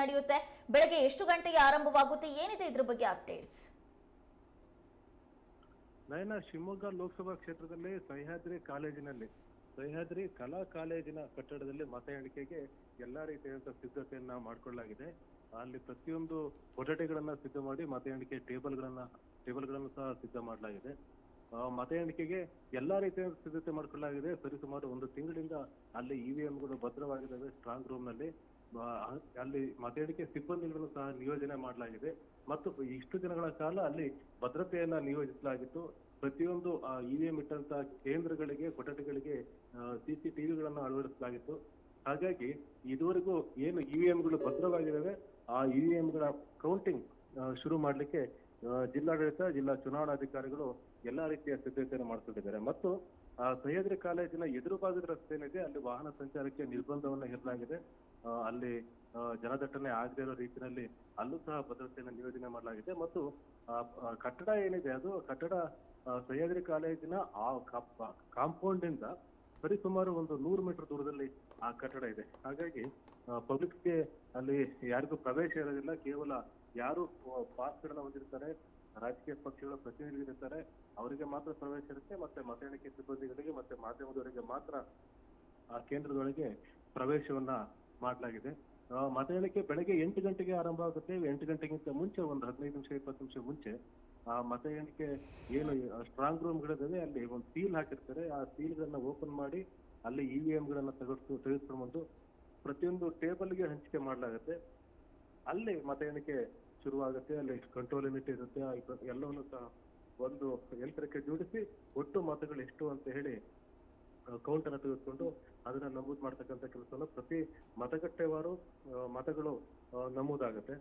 ನಡೆಯುತ್ತೆ. ಬೆಳಗ್ಗೆ ಎಷ್ಟು ಗಂಟೆಗೆ ಆರಂಭವಾಗುತ್ತೆ? ಏನಿದೆ ಇದ್ರ ಬಗ್ಗೆ ಅಪ್ಡೇಟ್ಸ್ ನಯನ, ಶಿವಮೊಗ್ಗ ಲೋಕಸಭಾ ಕ್ಷೇತ್ರದಲ್ಲಿ ಸಹ್ಯಾದ್ರಿ ಕಾಲೇಜಿನಲ್ಲಿ, ಸಹ್ಯಾದ್ರಿ ಕಲಾ ಕಾಲೇಜಿನ ಕಟ್ಟಡದಲ್ಲಿ ಮತ ಎಣಿಕೆಗೆ ಎಲ್ಲಾ ರೀತಿಯಾದಂತಹ ಸಿದ್ಧತೆಯನ್ನ ಮಾಡಿಕೊಳ್ಳಲಾಗಿದೆ. ಅಲ್ಲಿ ಪ್ರತಿಯೊಂದು ಕೊಠಡಿಗಳನ್ನ ಸಿದ್ಧ ಮಾಡಿ ಮತ ಎಣಿಕೆ ಟೇಬಲ್ಗಳನ್ನ, ಟೇಬಲ್ಗಳನ್ನು ಸಹ ಸಿದ್ಧ ಮಾಡಲಾಗಿದೆ. ಮತ ಎಣಿಕೆಗೆ ಎಲ್ಲಾ ರೀತಿಯ ಸಿದ್ಧತೆ ಮಾಡಿಕೊಳ್ಳಲಾಗಿದೆ. ಸರಿಸುಮಾರು ಒಂದು ತಿಂಗಳಿಂದ ಅಲ್ಲಿ ಇವಿಎಂಗಳು ಭದ್ರವಾಗಿದ್ದಾವೆ ಸ್ಟ್ರಾಂಗ್ ರೂಮ್ನಲ್ಲಿ. ಅಲ್ಲಿ ಮತ ಎಣಿಕೆ ಸಿಬ್ಬಂದಿಗಳನ್ನು ಸಹ ನಿಯೋಜನೆ ಮಾಡಲಾಗಿದೆ. ಮತ್ತು ಇಷ್ಟು ದಿನಗಳ ಕಾಲ ಅಲ್ಲಿ ಭದ್ರತೆಯನ್ನ ನಿಯೋಜಿಸಲಾಗಿತ್ತು. ಪ್ರತಿಯೊಂದು ಇವಿಎಂ ಇಟ್ಟಂತ ಕೇಂದ್ರಗಳಿಗೆ, ಕೊಠಡಿಗಳಿಗೆ ಸಿಸಿ ಟಿವಿಗಳನ್ನು ಅಳವಡಿಸಲಾಗಿತ್ತು. ಹಾಗಾಗಿ ಇದುವರೆಗೂ ಏನು ಇವಿಎಂಗಳು ಭದ್ರವಾಗಿದ್ದಾವೆ, ಆ ಇವಿಎಂಗಳ ಕೌಂಟಿಂಗ್ ಶುರು ಮಾಡಲಿಕ್ಕೆ ಜಿಲ್ಲಾಡಳಿತ, ಜಿಲ್ಲಾ ಚುನಾವಣಾಧಿಕಾರಿಗಳು ಎಲ್ಲಾ ರೀತಿಯ ಸಿದ್ಧತೆಯನ್ನು ಮಾಡಿಕೊಂಡಿದ್ದಾರೆ. ಮತ್ತು, ಆ, ಸಹ್ಯಾದ್ರಿ ಕಾಲೇಜಿನ ಎದುರು ಭಾಗದ ರಸ್ತೆ ಏನಿದೆ ಅಲ್ಲಿ ವಾಹನ ಸಂಚಾರಕ್ಕೆ ನಿರ್ಬಂಧವನ್ನು ಹೇರಲಾಗಿದೆ. ಅಲ್ಲಿ ಜನದಟ್ಟಣೆ ಆಗದೇ ಇರೋ ರೀತಿಯಲ್ಲಿ ಅಲ್ಲೂ ಸಹ ಭದ್ರತೆಯನ್ನು ನಿಯೋಜನೆ ಮಾಡಲಾಗಿದೆ. ಮತ್ತು ಕಟ್ಟಡ ಏನಿದೆ, ಅದು ಕಟ್ಟಡ ಸಹ್ಯಾದ್ರಿ ಕಾಲೇಜಿನ ಆ ಕಾಂಪೌಂಡ್ ಇಂದ ಸರಿಸುಮಾರು ಒಂದು ನೂರು ಮೀಟರ್ ದೂರದಲ್ಲಿ ಆ ಕಟ್ಟಡ ಇದೆ. ಹಾಗಾಗಿ ಪಬ್ಲಿಕ್ಗೆ ಅಲ್ಲಿ ಯಾರಿಗೂ ಪ್ರವೇಶ ಇರೋದಿಲ್ಲ. ಕೇವಲ ಯಾರು ಪಾಸ್ಗಳನ್ನ ಹೊಂದಿರ್ತಾರೆ, ರಾಜಕೀಯ ಪಕ್ಷಗಳ ಪ್ರತಿನಿಧಿಗಳಿರ್ತಾರೆ ಅವರಿಗೆ ಮಾತ್ರ ಪ್ರವೇಶ ಇರುತ್ತೆ. ಮತ್ತೆ ಮತ ಎಣಿಕೆ ಸಿಬ್ಬಂದಿಗಳಿಗೆ, ಮತ್ತೆ ಮಾಧ್ಯಮದವರಿಗೆ ಮಾತ್ರ ಆ ಕೇಂದ್ರದೊಳಗೆ ಪ್ರವೇಶವನ್ನ ಮಾಡಲಾಗಿದೆ. ಮತ ಎಣಿಕೆ ಬೆಳಗ್ಗೆ ಎಂಟು ಗಂಟೆಗೆ ಆರಂಭ ಆಗುತ್ತೆ. ಎಂಟು ಗಂಟೆಗಿಂತ ಮುಂಚೆ ಒಂದು ಹದಿನೈದು ನಿಮಿಷ, ಇಪ್ಪತ್ತು ನಿಮಿಷ ಮುಂಚೆ ಆ ಮತ ಎಣಿಕೆ ಏನು ಸ್ಟ್ರಾಂಗ್ ರೂಮ್ಗಳಿದ್ದಾವೆ ಅಲ್ಲಿ ಒಂದು ಸೀಲ್ ಹಾಕಿರ್ತಾರೆ. ಆ ಸೀಲ್ಗಳನ್ನ ಓಪನ್ ಮಾಡಿ ಅಲ್ಲಿ ಇ ವಿ ಗಳನ್ನ ತೆಗೆದು, ತೆಗೆದುಕೊಂಡು ಪ್ರತಿಯೊಂದು ಟೇಬಲ್ಗೆ ಹಂಚಿಕೆ ಮಾಡಲಾಗುತ್ತೆ. ಅಲ್ಲಿ ಮತ ಎಣಿಕೆ ಶುರುವಾಗುತ್ತೆ. ಅಲ್ಲಿ ಕಂಟ್ರೋಲ್ ಯೂನಿಟ್ ಇರುತ್ತೆ. ಎಲ್ಲವನ್ನು ಸಹ ಒಂದು ಯಂತ್ರಕ್ಕೆ ಜೋಡಿಸಿ ಒಟ್ಟು ಮತಗಳು ಎಷ್ಟು ಅಂತ ಹೇಳಿ ಕೌಂಟ್ ಅನ್ನ ತೆಗೆದುಕೊಂಡು ಅದನ್ನ ನಮೂದು ಮಾಡ್ತಕ್ಕಂಥ ಕೆಲಸವನ್ನು ಪ್ರತಿ ಮತಗಟ್ಟೆವಾರು ಮತಗಳು ಮತಗಳು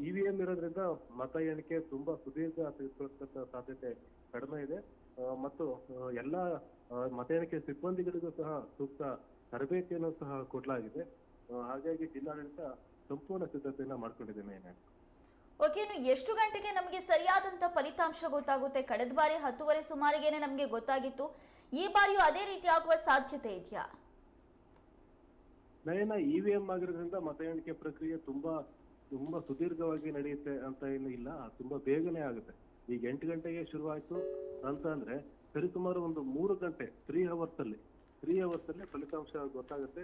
ಇ ವಿ ಎಂ ಇರೋದ್ರಿಂದ ಮತ ಎಣಿಕೆ ತುಂಬಾ ಸುದೀರ್ಘ ತೆಗೆದುಕೊಳ್ಳತಕ್ಕಂಥ ಸಾಧ್ಯತೆ ಕಡಿಮೆ ಇದೆ. ಮತ್ತು ಎಲ್ಲ ಮತ ಎಣಿಕೆ ಸಿಬ್ಬಂದಿಗಳಿಗೂ ಸಹ ಸೂಕ್ತ ತರಬೇತಿಯನ್ನು ಸಹ ಕೊಡಲಾಗಿದೆ. ಹಾಗಾಗಿ ಜಿಲ್ಲಾಡಳಿತ ಸಂಪೂರ್ಣ ಸಿದ್ಧತೆಯನ್ನು ಮಾಡ್ಕೊಂಡಿದೆ ಮೇನೆ ಓಕೆ ಎಷ್ಟು ಗಂಟೆಗೆ ನಮಗೆ ಸರಿಯಾದಂತ ಫಲಿತಾಂಶ ಗೊತ್ತಾಗುತ್ತೆ? ಕಳೆದ ಬಾರಿ ಹತ್ತುವರೆ ಸುಮಾರಿಗೇನೆ ನಮಗೆ ಗೊತ್ತಾಗಿತ್ತು. ಈ ಬಾರಿಯೂ ಅದೇ ರೀತಿ ಆಗುವ ಸಾಧ್ಯತೆ ಇದೆಯಾ? ನಯನ ಇವಿಎಂ ಆಗಿರೋದ್ರಿಂದ ಮತ ಎಣಿಕೆ ಪ್ರಕ್ರಿಯೆ ತುಂಬಾ ತುಂಬಾ ಸುದೀರ್ಘವಾಗಿ ನಡೆಯುತ್ತೆ ಅಂತ ಏನು ಇಲ್ಲ ತುಂಬಾ ಬೇಗನೆ ಆಗುತ್ತೆ. ಈಗ ಎಂಟು ಗಂಟೆಗೆ ಶುರುವಾಯ್ತು. ಅಂತ ಅಂದ್ರೆ ಸರಿಸುಮಾರು ಒಂದು ಮೂರು ಗಂಟೆ ತ್ರೀ ಅವರ್ಸ್ ಅಲ್ಲಿ ತ್ರೀ ಅವರ್ಸ್ ಅಲ್ಲಿ ಫಲಿತಾಂಶ ಗೊತ್ತಾಗುತ್ತೆ.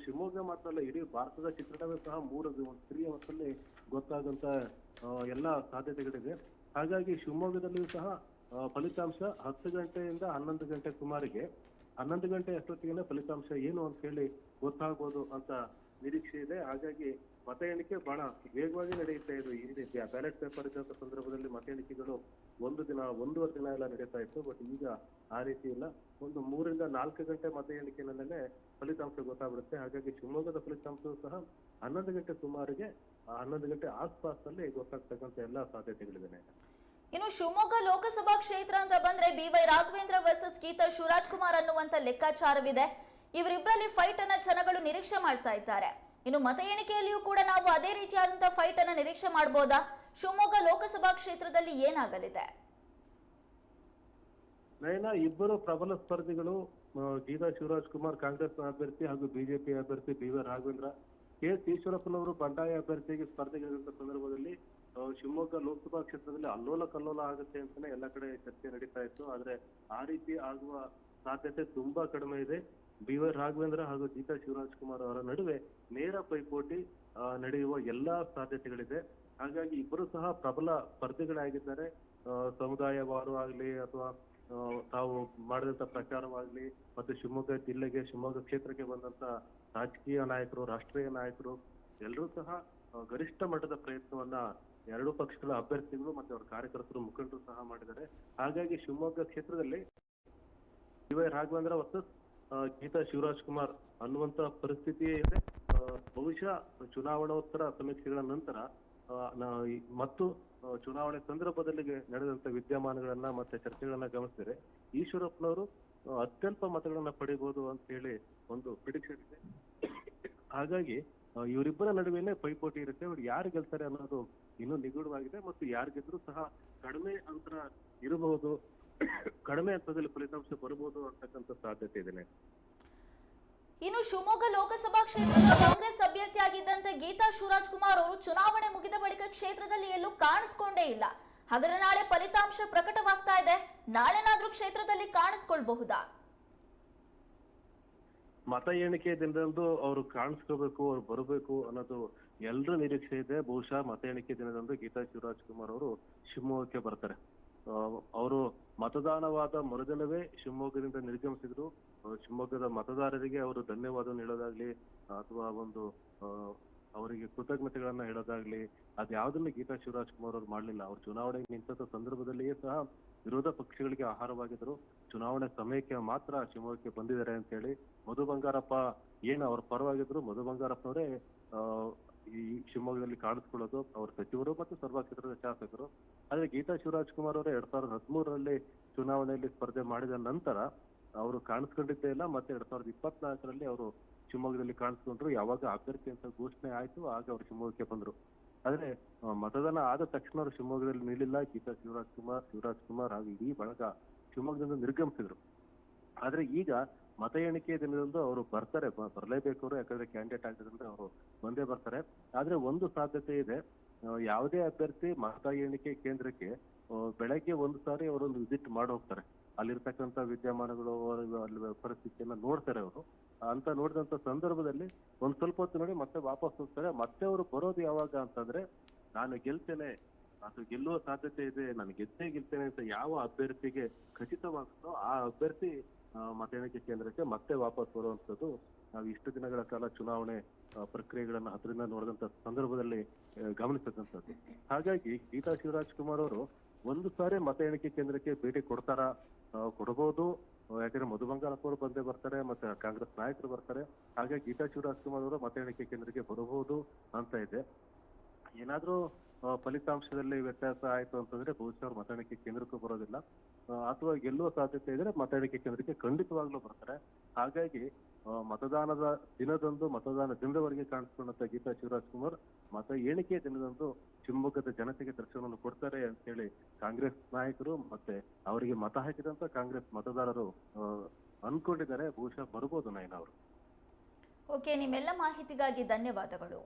ಶಿವಮೊಗ್ಗ ಮಾತ್ರ ಅಲ್ಲ ಇಡೀ ಭಾರತದ ಚಿತ್ರಣವೇ ಸಹ ಮೂರು ತ್ರೀ ಅವರ್ಸ್ ಅಲ್ಲಿ ಗೊತ್ತಾಗಂತ ಆ, ಎಲ್ಲಾ ಸಾಧ್ಯತೆಗಳಿದೆ ಹಾಗಾಗಿ ಶಿವಮೊಗ್ಗದಲ್ಲಿಯೂ ಸಹ ಫಲಿತಾಂಶ ಹತ್ತು ಗಂಟೆಯಿಂದ ಹನ್ನೊಂದು ಗಂಟೆ ಸುಮಾರಿಗೆ. ಹನ್ನೊಂದು ಗಂಟೆ ಅಷ್ಟೊತ್ತಿಗೆ ಫಲಿತಾಂಶ ಏನು ಅಂತ ಹೇಳಿ ಗೊತ್ತಾಗ್ಬೋದು ಅಂತ ನಿರೀಕ್ಷೆ ಇದೆ. ಹಾಗಾಗಿ ಮತ ಎಣಿಕೆ ಬಹಳ ವೇಗವಾಗಿ ನಡೆಯುತ್ತಾ ಇದು ಈ ರೀತಿಯ ಬ್ಯಾಲೆಟ್ ಪೇಪರ್ ಇದ್ದಂತ ಸಂದರ್ಭದಲ್ಲಿ ಮತ ಎಣಿಕೆಗಳು ಒಂದು ದಿನ, ಒಂದೂವರೆ ದಿನ ಎಲ್ಲ ನಡೀತಾ ಇತ್ತು. ಬಟ್ ಈಗ ಆ ರೀತಿ ಇಲ್ಲ. ಒಂದು ಮೂರಿಂದ ನಾಲ್ಕು ಗಂಟೆ ಮತ ಎಣಿಕೆನಲ್ಲೇ ಫಲಿತಾಂಶ ಗೊತ್ತಾಗ್ಬಿಡುತ್ತೆ. ಹಾಗಾಗಿ ಶಿವಮೊಗ್ಗದ ಫಲಿತಾಂಶವೂ ಸಹ ಹನ್ನೊಂದು ಗಂಟೆ ಸುಮಾರಿಗೆ ಹನ್ನೊಂದು ಗಂಟೆ ಆಸ್ಪಾಸಲ್ಲಿ ಗೊತ್ತಾಗ್ತಕ್ಕಂಥ ಎಲ್ಲಾ ಸಾಧ್ಯತೆಗಳಿದೆ ಇನ್ನು ಶಿವಮೊಗ್ಗ ಲೋಕಸಭಾ ಕ್ಷೇತ್ರ ಅಂತ ಬಂದ್ರೆ B Y Raghavendra versus Geetha Shivaraj Kumar ಅನ್ನುವಂತ ಲೆಕ್ಕಾಚಾರವಿದೆ. ಇವರಿಬ್ಬರಲ್ಲಿ ಫೈಟ್ ಅನ್ನ ಜನಗಳು ನಿರೀಕ್ಷೆ ಮಾಡ್ತಾ ಇದ್ದಾರೆ. ಇನ್ನು ಮತ ಎಣಿಕೆಯಲ್ಲಿಯೂ ಕೂಡ ನಾವು ಅದೇ ರೀತಿಯಾದಂತಹ ಫೈಟ್ ಅನ್ನ ನಿರೀಕ್ಷೆ ಮಾಡಬಹುದಾ ಶಿವಮೊಗ್ಗ ಲೋಕಸಭಾ ಕ್ಷೇತ್ರದಲ್ಲಿ ಏನಾಗಲಿದೆ? ನಯನ, ಇಬ್ಬರು ಪ್ರಬಲ ಸ್ಪರ್ಧಿಗಳು ಗೀತಾ ಶಿವರಾಜ್ ಕುಮಾರ್ ಕಾಂಗ್ರೆಸ್ ಅಭ್ಯರ್ಥಿ ಹಾಗೂ ಬಿಜೆಪಿ ಅಭ್ಯರ್ಥಿ B Y Raghavendra, K S ಈಶ್ವರಪ್ಪನವರು ಬಂಡಾಯ ಅಭ್ಯರ್ಥಿಗೆ ಸ್ಪರ್ಧೆಗಳಿರುವಂತ ಸಂದರ್ಭದಲ್ಲಿ ಶಿವಮೊಗ್ಗ ಲೋಕಸಭಾ ಕ್ಷೇತ್ರದಲ್ಲಿ ಅಲ್ಲೋಲ ಕಲ್ಲೋಲ ಆಗುತ್ತೆ ಅಂತಾನೆ ಎಲ್ಲ ಕಡೆ ಚರ್ಚೆ ನಡೀತಾ ಇತ್ತು. ಆದ್ರೆ ಆ ರೀತಿ ಆಗುವ ಸಾಧ್ಯತೆ ತುಂಬಾ ಕಡಿಮೆ ಇದೆ. ಬಿ ವೈ ರಾಘವೇಂದ್ರ ಹಾಗೂ ಗೀತಾ ಶಿವರಾಜ್ ಕುಮಾರ್ ಅವರ ನಡುವೆ ನೇರ ಪೈಪೋಟಿ ನಡೆಯುವ ಎಲ್ಲಾ ಸಾಧ್ಯತೆಗಳಿದೆ. ಹಾಗಾಗಿ ಇಬ್ಬರು ಸಹ ಪ್ರಬಲ ಸ್ಪರ್ಧಿಗಳಾಗಿದ್ದಾರೆ. ಸಮುದಾಯವಾರು ಆಗ್ಲಿ ಅಥವಾ ತಾವು ಮಾಡಿದಂತ ಪ್ರಚಾರವಾಗ್ಲಿ ಮತ್ತು ಶಿವಮೊಗ್ಗ ಜಿಲ್ಲೆಗೆ, ಶಿವಮೊಗ್ಗ ಕ್ಷೇತ್ರಕ್ಕೆ ಬಂದಂತ ರಾಜಕೀಯ ನಾಯಕರು, ರಾಷ್ಟ್ರೀಯ ನಾಯಕರು ಎಲ್ಲರೂ ಸಹ ಗರಿಷ್ಠ ಮಟ್ಟದ ಪ್ರಯತ್ನವನ್ನ ಎರಡೂ ಪಕ್ಷಗಳ ಅಭ್ಯರ್ಥಿಗಳು ಮತ್ತೆ ಅವರ ಕಾರ್ಯಕರ್ತರು ಮುಖಂಡರು ಸಹ ಮಾಡಿದ್ದಾರೆ. ಹಾಗಾಗಿ ಶಿವಮೊಗ್ಗ ಕ್ಷೇತ್ರದಲ್ಲಿ D Y Raghavendra versus Geetha Shivaraj Kumar ಅನ್ನುವಂತ ಪರಿಸ್ಥಿತಿಯೇ ಇದೆ. ಬಹುಶಃ ಚುನಾವಣೋತ್ತರ ಸಮೀಕ್ಷೆಗಳ ನಂತರ ಮತ್ತು ಚುನಾವಣೆ ಸಂದರ್ಭದಲ್ಲಿ ನಡೆದಂತ ವಿದ್ಯಮಾನಗಳನ್ನ ಮತ್ತೆ ಚರ್ಚೆಗಳನ್ನ ಗಮನಿಸಿದರೆ ಈಶ್ವರಪ್ಪನವರು ಅತ್ಯಲ್ಪ ಮತಗಳನ್ನ ಪಡಿಬಹುದು ಅಂತ ಹೇಳಿ ಒಂದು ಪ್ರಿಡಿಕ್ಷನ್ ಇದೆ. ಹಾಗಾಗಿ ಇವರಿಬ್ಬರ ನಡುವೆನೆ ಪೈಪೋಟಿ ಇರುತ್ತೆ. ಅವ್ರು ಯಾರು ಗೆಲ್ತಾರೆ ಅನ್ನೋದು ಇನ್ನೂ ನಿಗೂಢವಾಗಿದೆ ಮತ್ತು ಯಾರು ಗೆದ್ರು ಸಹ ಕಡಿಮೆ ಅಂತರ ಇರಬಹುದು, ಕಡಿಮೆ ಹಂತದಲ್ಲಿ ಫಲಿತಾಂಶ ಬರಬಹುದು ಅಂತಕ್ಕಂಥ ಸಾಧ್ಯತೆ ಇದೆ. ಇನ್ನು ಶಿವಮೊಗ್ಗ ಲೋಕಸಭಾ ಕ್ಷೇತ್ರದ ಕಾಂಗ್ರೆಸ್ ಅಭ್ಯರ್ಥಿಯಾಗಿದ್ದಂತೆ ಗೀತಾ ಶಿವರಾಜ್ ಕುಮಾರ್ ಅವರು ಚುನಾವಣೆ ಮುಗಿದ ಬಳಿಕ ಕ್ಷೇತ್ರದಲ್ಲಿ ಎಲ್ಲೂ ಕಾಣಿಸ್ಕೊಂಡೇ ಇಲ್ಲ. ಹಾಗಾದ್ರೆ ನಾಳೆ ಫಲಿತಾಂಶ ಪ್ರಕಟವಾಗ್ತಾ ಇದೆ. ನಾಳೆನಾದ್ರೂ ಕ್ಷೇತ್ರದಲ್ಲಿ ಕಾಣಿಸ್ಕೊಳ್ಬಹುದಾ? ಮತ ಎಣಿಕೆ ದಿನದಂದು ಅವರು ಕಾಣಿಸ್ಕೋಬೇಕು, ಅವ್ರು ಬರಬೇಕು ಅನ್ನೋದು ಎಲ್ಲರ ನಿರೀಕ್ಷೆ ಇದೆ. ಬಹುಶಃ ಮತ ಎಣಿಕೆ ದಿನದಂದು ಗೀತಾ ಶಿವರಾಜ್ ಕುಮಾರ್ ಅವರು ಶಿವಮೊಗ್ಗಕ್ಕೆ ಬರ್ತಾರೆ. ಅವರು ಮತದಾನವಾದ ಮರುದಿನವೇ ಶಿವಮೊಗ್ಗದಿಂದ ನಿರ್ಗಮಿಸಿದ್ರು. ಶಿವಮೊಗ್ಗದ ಮತದಾರರಿಗೆ ಅವರು ಧನ್ಯವಾದ ಹೇಳೋದಾಗ್ಲಿ, ಅಥವಾ ಒಂದು ಅವರಿಗೆ ಕೃತಜ್ಞತೆಗಳನ್ನ ಹೇಳೋದಾಗ್ಲಿ, ಅದ್ಯಾವುದನ್ನು ಗೀತಾ ಶಿವರಾಜ್ ಕುಮಾರ್ ಅವರು ಮಾಡಲಿಲ್ಲ. ಅವ್ರು ಚುನಾವಣೆಗೆ ನಿಂತ ಸಂದರ್ಭದಲ್ಲಿಯೇ ಸಹ ವಿರೋಧ ಪಕ್ಷಗಳಿಗೆ ಆಹಾರವಾಗಿದ್ದರು ಚುನಾವಣೆ ಸಮಯಕ್ಕೆ ಮಾತ್ರ ಶಿವಮೊಗ್ಗಕ್ಕೆ ಬಂದಿದ್ದಾರೆ ಅಂತ ಹೇಳಿ ಮಧು ಬಂಗಾರಪ್ಪ ಏನು ಅವ್ರ ಪರವಾಗಿದ್ರು ಮಧು ಬಂಗಾರಪ್ಪನವರೇ ಈ ಶಿವಮೊಗ್ಗದಲ್ಲಿ ಕಾಣಿಸ್ಕೊಳ್ಳೋದು ಅವ್ರ ಸಚಿವರು ಮತ್ತು ಸರ್ವ ಕ್ಷೇತ್ರದ ಶಾಸಕರು. ಆದ್ರೆ ಗೀತಾ ಶಿವರಾಜ್ ಕುಮಾರ್ ಅವರು ಎರಡ್ ಸಾವಿರದ ಹದಿಮೂರರಲ್ಲಿ ಚುನಾವಣೆಯಲ್ಲಿ ಸ್ಪರ್ಧೆ ಮಾಡಿದ ನಂತರ ಅವರು ಕಾಣಿಸ್ಕೊಂಡಿದ್ದೇ ಇಲ್ಲ, ಮತ್ತೆ ಎರಡ್ ಸಾವಿರದ ಇಪ್ಪತ್ನಾಲ್ಕರಲ್ಲಿ ಅವರು ಶಿವಮೊಗ್ಗದಲ್ಲಿ ಕಾಣಿಸ್ಕೊಂಡ್ರು. ಯಾವಾಗ ಅಭ್ಯರ್ಥಿ ಅಂತ ಘೋಷಣೆ ಆಯ್ತು, ಆಗ ಅವರು ಶಿವಮೊಗ್ಗಕ್ಕೆ ಬಂದ್ರು. ಆದ್ರೆ ಮತದಾನ ಆದ ತಕ್ಷಣ ಅವರು ಶಿವಮೊಗ್ಗದಲ್ಲಿ ನಿಲ್ಲಿಲ್ಲ. ಗೀತಾ ಶಿವರಾಜ್ ಕುಮಾರ್ ಶಿವರಾಜ್ ಕುಮಾರ್ ಹಾಗೂ ಇಡೀ ಬಳಗ ಶಿವಮೊಗ್ಗದಿಂದ ನಿರ್ಗಮಿಸಿದ್ರು. ಆದ್ರೆ ಈಗ ಮತ ಎಣಿಕೆ ದಿನದಂದು ಅವರು ಬರ್ತಾರೆ. ಬರ್ಲೇಬೇಕು ಅವರು. ಯಾಕಂದ್ರೆ ಕ್ಯಾಂಡಿಡೇಟ್ ಆಗಿದ್ರೆ ಅವರು ಬಂದೇ ಬರ್ತಾರೆ. ಆದ್ರೆ ಒಂದು ಸಾಧ್ಯತೆ ಇದೆ. ಯಾವುದೇ ಅಭ್ಯರ್ಥಿ ಮತ ಎಣಿಕೆ ಕೇಂದ್ರಕ್ಕೆ ಬೆಳಗ್ಗೆ ಒಂದು ಸಾರಿ ಅವರೊಂದು ವಿಸಿಟ್ ಮಾಡಿ ಹೋಗ್ತಾರೆ. ಅಲ್ಲಿರ್ತಕ್ಕಂಥ ವಿದ್ಯಮಾನಗಳು ಅಲ್ಲಿ ಪರಿಸ್ಥಿತಿಯನ್ನ ನೋಡ್ತಾರೆ ಅವರು. ಅಂತ ನೋಡಿದಂತ ಸಂದರ್ಭದಲ್ಲಿ ಒಂದ್ ಸ್ವಲ್ಪ ಹೊತ್ತು ನೋಡಿ ಮತ್ತೆ ವಾಪಸ್ ಹೋಗ್ತಾರೆ. ಮತ್ತೆ ಅವರು ಬರೋದು ಯಾವಾಗ ಅಂತಂದ್ರೆ, ನಾನು ಗೆಲ್ತೇನೆ, ಅದು ಗೆಲ್ಲುವ ಸಾಧ್ಯತೆ ಇದೆ, ನಾನು ಗೆದ್ದೇ ಗೆಲ್ತೇನೆ ಅಂತ ಯಾವ ಅಭ್ಯರ್ಥಿಗೆ ಖಚಿತವಾಗುತ್ತೋ ಆ ಅಭ್ಯರ್ಥಿ ಮತ ಎಣಿಕೆ ಕೇಂದ್ರಕ್ಕೆ ಮತ್ತೆ ವಾಪಸ್ ಬರುವಂತದ್ದು ನಾವು ಇಷ್ಟು ದಿನಗಳ ಕಾಲ ಚುನಾವಣೆ ಪ್ರಕ್ರಿಯೆಗಳನ್ನ ಹತ್ರದಿಂದ ನೋಡಿದಂತ ಸಂದರ್ಭದಲ್ಲಿ ಗಮನಿಸತಕ್ಕಂಥದ್ದು. ಹಾಗಾಗಿ ಗೀತಾ ಶಿವರಾಜ್ ಕುಮಾರ್ ಅವರು ಒಂದು ಸಾರಿ ಮತ ಎಣಿಕೆ ಕೇಂದ್ರಕ್ಕೆ ಭೇಟಿ ಕೊಡ್ತಾರಾ ಕೊಡಬಹುದು. ಯಾಕಂದ್ರೆ ಮಧು ಬಂಗಾರಪ್ಪ ಬಂದೇ ಬರ್ತಾರೆ, ಮತ್ತೆ ಕಾಂಗ್ರೆಸ್ ನಾಯಕರು ಬರ್ತಾರೆ. ಹಾಗೆ ಗೀತಾ ಶಿವರಾಜ್ ಕುಮಾರ್ ಅವರು ಮತ ಎಣಿಕೆ ಕೇಂದ್ರಕ್ಕೆ ಬರಬಹುದು ಅಂತ ಇದೆ. ಏನಾದ್ರೂ ಫಲಿತಾಂಶದಲ್ಲಿ ವ್ಯತ್ಯಾಸ ಆಯ್ತು ಅಂತಂದ್ರೆ ಬಹುಶಃ ಅವ್ರು ಮತ ಎಣಿಕೆ ಕೇಂದ್ರಕ್ಕೂ ಬರೋದಿಲ್ಲ. ಅಥವಾ ಗೆಲ್ಲುವ ಸಾಧ್ಯತೆ ಇದ್ರೆ ಮತ ಎಣಿಕೆ ಕೇಂದ್ರಕ್ಕೆ ಖಂಡಿತವಾಗ್ಲೂ ಬರ್ತಾರೆ. ಹಾಗಾಗಿ ಮತದಾನದ ದಿನದಂದು, ಮತದಾನ ದಿನದವರೆಗೆ ಕಾಣಿಸ್ಕೊಂಡಂತ ಗೀತಾ ಶಿವರಾಜ್ ಕುಮಾರ್ ಮತ ಎಣಿಕೆ ದಿನದಂದು ಶಿವಮೊಗ್ಗದ ಜನತೆಗೆ ದರ್ಶನವನ್ನು ಕೊಡ್ತಾರೆ ಅಂತ ಹೇಳಿ ಕಾಂಗ್ರೆಸ್ ನಾಯಕರು ಮತ್ತೆ ಅವರಿಗೆ ಮತ ಹಾಕಿದಂತ ಕಾಂಗ್ರೆಸ್ ಮತದಾರರು ಅನ್ಕೊಂಡಿದ್ದಾರೆ ಬಹುಶಃ ಬರ್ಬೋದು ನಯನ ಅವರು. ಓಕೆ, ನಿಮ್ಮೆಲ್ಲ ಮಾಹಿತಿಗಾಗಿ ಧನ್ಯವಾದಗಳು.